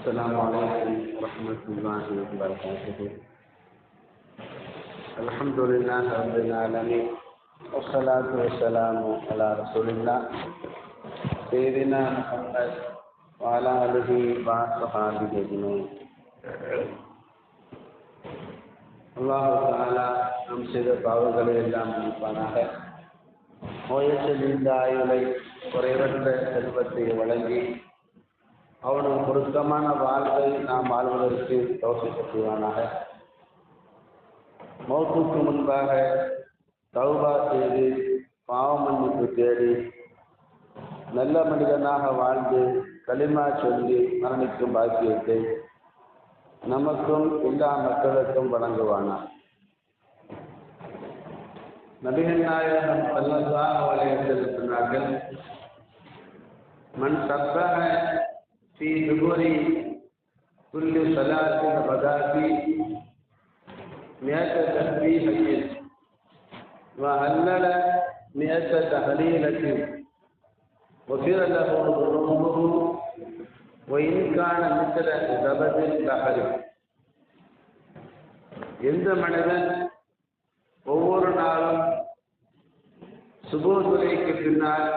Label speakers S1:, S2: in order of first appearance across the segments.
S1: السلام عليكم ورحمة الله وبركاته الحمد لله رب العالمين والصلاة والسلام على رسول الله سيدنا محمد وعلى آله وصحبه أجمعين அல்லாஹு தாலா நம் செய்த பாவங்களை எல்லாம் மன்னிப்பானாக நோயற்ற நீண்ட ஆயுளை குறைவற்ற செல்வத்தை வழங்கி அவனுக்கு பொருத்தமான வாழ்வை நாம் வாழ்வதற்கு தோசிக்க செய்வானாக மௌத்துக்கு முன்பாக தௌபா செய்து பாவ மன்னிப்பு தேடி நல்ல மனிதனாக வாழ்ந்து களிமா சொல்லி மரணிக்கும் பாக்கியத்தை நமக்கும் எல்லா மக்களுக்கும் வழங்குவானா நபிகள் நாயகம் சல்லல்லாஹு வலையத்தில் வஸல்லம் சொன்னார்கள் மண் சப்பஹ في دبر كل صلاة غداة مئة تسبيحة وهلل مئة تهليلة غفر له ذنوبه وإن كان مثل زبد البحر எந்த மனிதன் ஒவ்வொரு நாளும் சுபோதுரைக்கு பின்னால்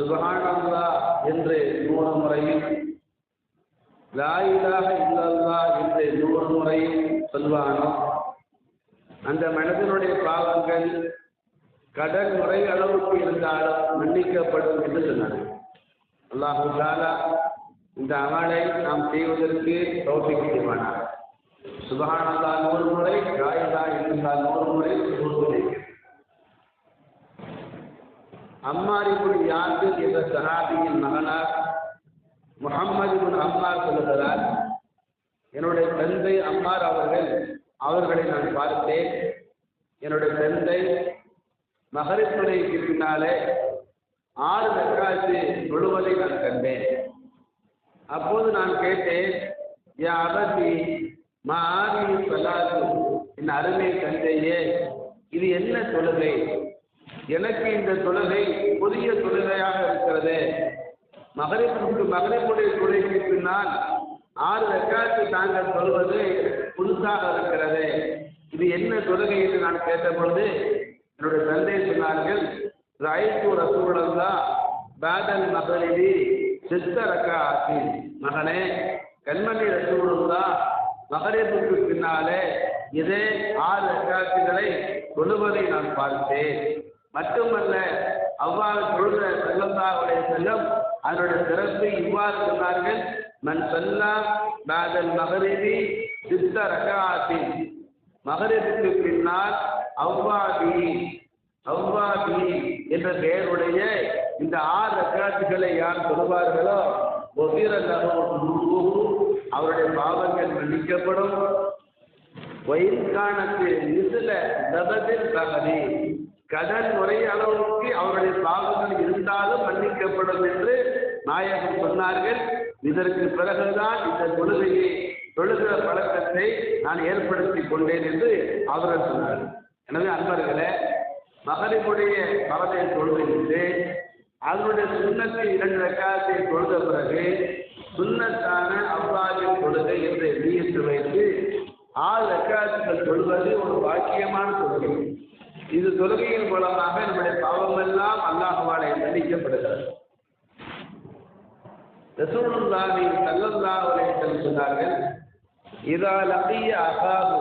S1: சுபஹானல்லா என்று நூறு முறையும் லாயிலாக இல்லல்லா என்று நூறு முறையும் சொல்வானோ? அந்த மனதனுடைய பாவங்கள் கடல் முறை அளவுக்கு இருந்தாலும் மன்னிக்கப்படும் என்று சொன்னார்கள் அல்லாஹு தாலா இந்த அமலை நாம் செய்வதற்கு தோப்பிக்கு செய்வானார் சுபஹானல்லா நூறு முறை லாயிலா இருந்தால் நூறு முறை. அம்மார் அம்மாரிபுல் யாசிர் என்ற சஹாபியின் மகனார் முகம்மது பின் அம்மார் சொல்லுகிறார் என்னுடைய தந்தை அம்மார் அவர்கள் அவர்களை நான் பார்த்தேன். என்னுடைய தந்தை மகரித்துறைக்கு பின்னாலே ஆறு தக்காத்து தொழுவதை நான் கண்டேன். அப்போது நான் கேட்டேன் என் அபதி மாவி சொல்லாது என் அருமை தந்தையே இது என்ன தொழுகை? எனக்கு இந்த தொழுகை புதிய தொழுகையாக இருக்கிறது. மகரிப்புக்கு மகரிப்புடைய தொழுகைக்கு பின்னால் ஆறு ரெக்காத்து தாங்கள் சொல்வது புதுசாக இருக்கிறது. இது என்ன தொழுகை என்று நான் கேட்டபொழுது என்னுடைய தந்தை சொன்னார்கள் ராய்த்து ரசூலல்லா பேதல் மகளிரி சித்த ரக்கா ஆசி மகனே கண்மணி ரசூலுல்லா மகரிப்புக்கு பின்னாலே இதே ஆறு ரெக்காத்துகளை சொல்லுவதை நான் பார்த்தேன். மட்டுமல்ல அவ்வாறு சொல்ற செல்லந்தாவுடைய செல்லம் அதனுடைய சிறப்பு இவ்வாறு சொன்னார்கள் மன் சொல்லா பாதல் மகரிதி சித்த ரகாத்தி மகரிபுக்கு பின்னால் அவ்வாதி அவ்வாதி என்ற பெயருடைய இந்த ஆறு ரகாத்துகளை யார் சொல்வார்களோ அவருடைய பாவங்கள் மன்னிக்கப்படும். வயிற்கானத்தில் நிசில தபதில் தகதி கடன் முறை அளவுக்கு அவருடைய பாவங்கள் இருந்தாலும் மன்னிக்கப்படும் என்று நாயகம் சொன்னார்கள். இதற்கு பிறகுதான் இந்த தொழுகையை தொழுகிற பழக்கத்தை நான் ஏற்படுத்தி கொண்டேன் என்று அவர்கள் சொன்னார்கள். எனவே அன்பர்களே மகரிபுடைய பலத்தை தொழுகையிட்டு அதனுடைய சுண்ணத்தை இரண்டு ரக்காத்தை தொழுத பிறகு சுண்ணத்தான அவ்வாவின் தொழுகை என்று நீயத்து வைத்து ஆறு ரக்காத்துகள் தொழுவது ஒரு பாக்கியமான தொழுகை. இது தொழுகையின் மூலமாக நம்முடைய பாவமெல்லாம் அல்லாஹுவால மன்னிக்கப்படுகிறது. ரசூலுல்லாஹி ஸல்லல்லாஹு அலைஹி வஸல்லம் சொன்னார்கள் இதா லகிய அகாஹு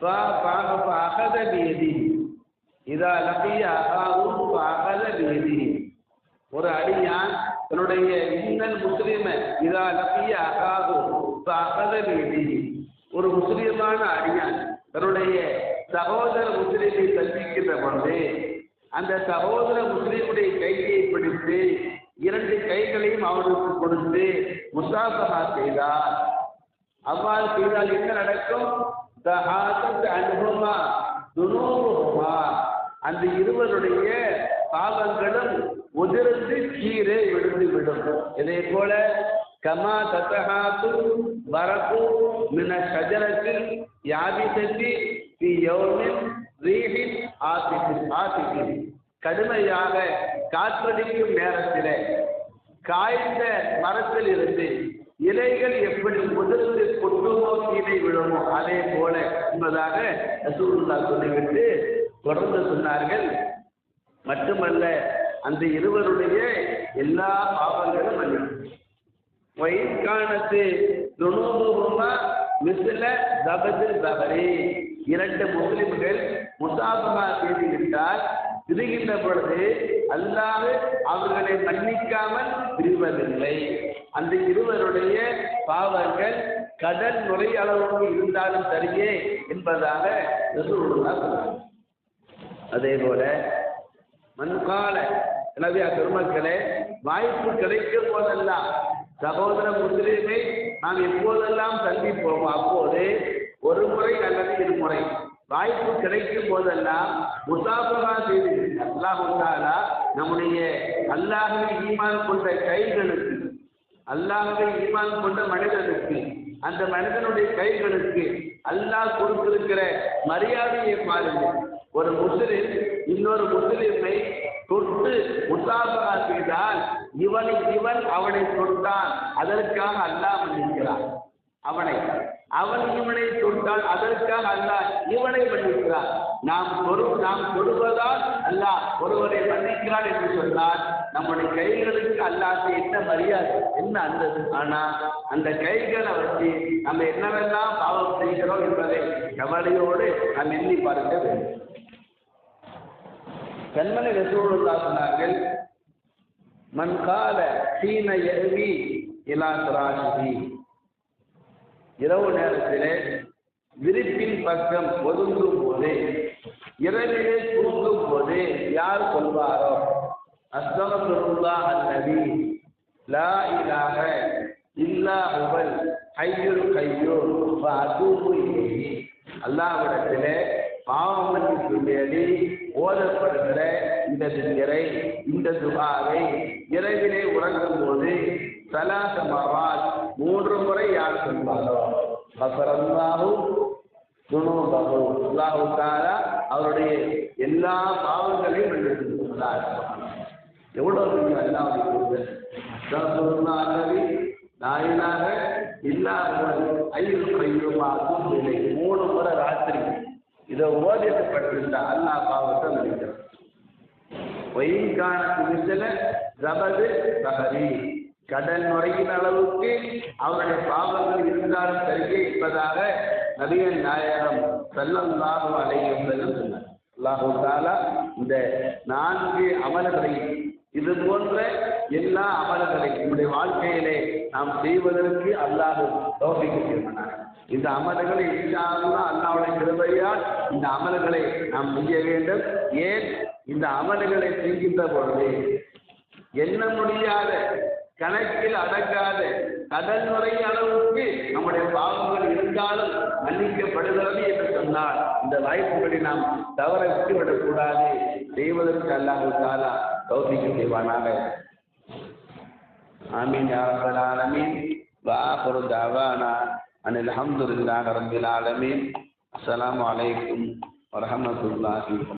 S1: ஃபா பாஹ ஃபஅகத பியதி இதா லகிய அகாஹு ஃபஅகத பியதி ஒரு அடியான் தன்னுடைய இன்னல் முஸ்லிம இதா லகிய அகாஹு அகத பியதி ஒரு முஸ்லீமான அடியான் தன்னுடைய சகோதர முஸ்லீமை சந்திக்கின்ற பொழுது அந்த சகோதர முஸ்லீமுடைய கையை பிடித்து இரண்டு கைகளையும் அவருக்கு கொடுத்து முசாஃபகா செய்தார். அவ்வாறு செய்தால் என்ன நடக்கும்? அனுபவமா துனூபமா அந்த இருவருடைய பாவங்களும் உதிர்ந்து கீழே விழுந்து விடும். இதே போல கமா தத்தகாத்து வரப்பு மின சஜரத் கடுமையாக காற்றடிக்கும் நேரத்தில் காய்ந்த மரத்தில் இருந்து இலைகள் மன்னிக்கிறோமோ அதே போல என்பதாக ரசூலுல்லா சொல்லிவிட்டு தொடர்ந்து சொன்னார்கள். மட்டுமல்ல அந்த இருவருடைய எல்லா பாவங்களும் வயிற் வயிற்கானத்து துணுபுமா மிசில தபதில் தபரி. இரண்டு முஸ்லிம்கள் முசாபகா செய்துவிட்டால் பிரிகின்ற பொழுது அல்லாது அவர்களை மன்னிக்காமல் பிரிவதில்லை அந்த இருவருடைய பாவங்கள் கடல் நுரை அளவுக்கு இருந்தாலும் சரியே என்பதாக அதே போல மண்கால எனவே பெருமக்களே வாய்ப்பு கிடைக்கும் போதெல்லாம் சகோதர முஸ்லீமை நாம் எப்போதெல்லாம் சந்திப்போம் அப்போது ஒரு முறை அல்லது இருமுறை வாய்ப்பு கிடைக்கும் போதெல்லாம் முசாபரா செய்து அல்லாஹ் தாலா நம்முடைய அல்லாஹவை ஈமான் கொண்ட கைகளுக்கு அல்லாஹவை ஈமான் கொண்ட மனிதனுக்கு அந்த மனிதனுடைய கைகளுக்கு அல்லாஹ் கொடுத்திருக்கிற மரியாதையை பாருங்கள் ஒரு முஸ்லிம் இன்னொரு முஸ்லிமை தொட்டு முசாபரா செய்தால் இவனை இவன் அவனை தொட்டான். அதற்காக அல்லாஹ் மன்னிக்கிறான். அவனை அவன் இவனை தொட்டால் அதற்காக அல்ல இவனை மன்னிக்கிறார் நாம் தொடு நாம் தொடுவதால் அல்ல ஒருவரை மன்னிக்கிறார் என்று சொன்னால் நம்முடைய கைகளுக்கு அல்லாத என்ன மரியாதை? என்ன அந்தது ஆனா அந்த கைகளை வச்சு நம்ம என்னவெல்லாம் பாவம் செய்கிறோம் என்பதை கவலையோடு நாம் எண்ணி பார்க்க வேண்டும். கண்மணி ரசூலுல்லா சொன்னார்கள் மண்கால சீன எருவி இலா சுராசி இரவு நேரத்திலே விரிப்பின் பக்கம் ஒதுங்கும் போது இரவிலே தூங்கும் போது யார் சொல்வாரோ? அஸ்தமத்துல்லா அல்லவி லா இலாக இல்லா ஹுவல் ஹையுல் கையூர் வ அதூபு இலைஹி. அல்லாஹ்விடத்திலே தேடி ஓதப்படுகிற இந்த திங்கரை இந்த துபாவை இரவிலே உறங்கும் போது சலாசமாவா மவால் மூன்று முறை யார் சொல்வாரோ பசரல்லாஹு துணுபகு அல்லாஹு தாலா அவருடைய எல்லா பாவங்களையும் மன்னித்திருக்கிறார் எவ்வளவு பெரிய அல்லாவுடைய அல்லவி நாயனாக இல்லாதவன் ஐயோ கையுமா இல்லை மூணு முறை ராத்திரி இதை ஓதிக்கப்பட்டிருந்த அல்லாஹ் பாவத்தை மன்னிக்கிறார் ஒயின்கான மிசில ரபது சகரி கடல் நுரையின் அளவுக்கு அவருடைய பாவங்கள் இருந்தால் சரியே என்பதாக நபியன் நாயகம் செல்லல்லாஹு அலையும் செல்லும் சொன்னார். தாலா இந்த நான்கு அமல்களை இது போன்ற எல்லா அமல்களை நம்முடைய வாழ்க்கையிலே நாம் செய்வதற்கு அல்லாஹ் தோகைக்கு இந்த அமல்களை இல்லாமல் அல்லாவுடைய கிருபையால் இந்த அமல்களை நாம் செய்ய வேண்டும். ஏன்? இந்த அமல்களை செய்கின்ற பொழுது எண்ண முடியாத கணக்கில் அடங்காத கடல் நுரை அளவுக்கு நம்முடைய பாவங்கள் இருந்தாலும் மன்னிக்கப்படுகிறது என்று சொன்னால் இந்த வாய்ப்புகளை நாம் தவற விட்டுவிடக்கூடாது. செய்வதற்கு அல்லாஹு தாலா தௌசிக்கு செய்வானாக. ஆமீன் யாரப்பல் ஆலமீன். வாஹிரு தாவானா அனில் ஹம்துலில்லாஹி ரபில் ஆலமீன். அஸ்லாம் வலைக்கும் வரமத்துல்லாஹி